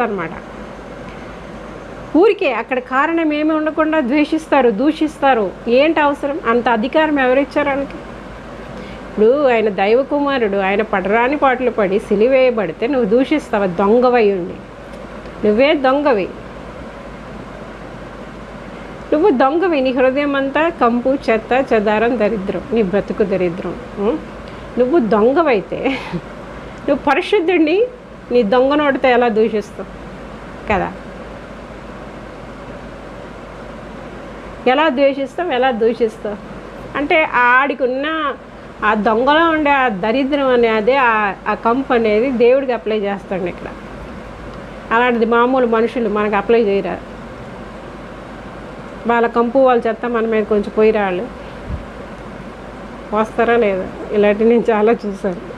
అనమాట ఊరికే అక్కడ కారణం ఏమి ఉండకుండా ద్వేషిస్తారు దూషిస్తారు. ఏంటి అవసరం? అంత అధికారం ఎవరిచ్చారు ఆయనకి ఇప్పుడు ఆయన దైవ కుమారుడు ఆయన పడరాని పాటలు పడి సిలివేయబడితే నువ్వు దూషిస్తావా? దొంగవై ఉండి. నువ్వే దొంగవి. నువ్వు దొంగవి. నీ హృదయం అంతా కంపు చెత్త చెదారం దరిద్రం. నీ బ్రతుకు దరిద్రం. నువ్వు దొంగవైతే నువ్వు పరిశుద్ధుడిని నీ దొంగ నోటితో ఎలా దూషిస్తావు కదా? ఎలా ద్వేషిస్తావు ఎలా దూషిస్తావు అంటే ఆడికి ఉన్న ఆ దొంగలో ఉండే ఆ దరిద్రం అనేది ఆ- కంప్ కంపు అనేది దేవుడికి అప్లై చేస్తాడు ఇక్కడ. అలాంటిది మామూలు మనుషులు మనకు అప్లై చేయరారు వాళ్ళ కంపు వాళ్ళ చెత్త మన మీద కొంచెం పోయిరాళ్ళు. వస్తారా లేదా? ఇలాంటివి నేను చాలా చూసాను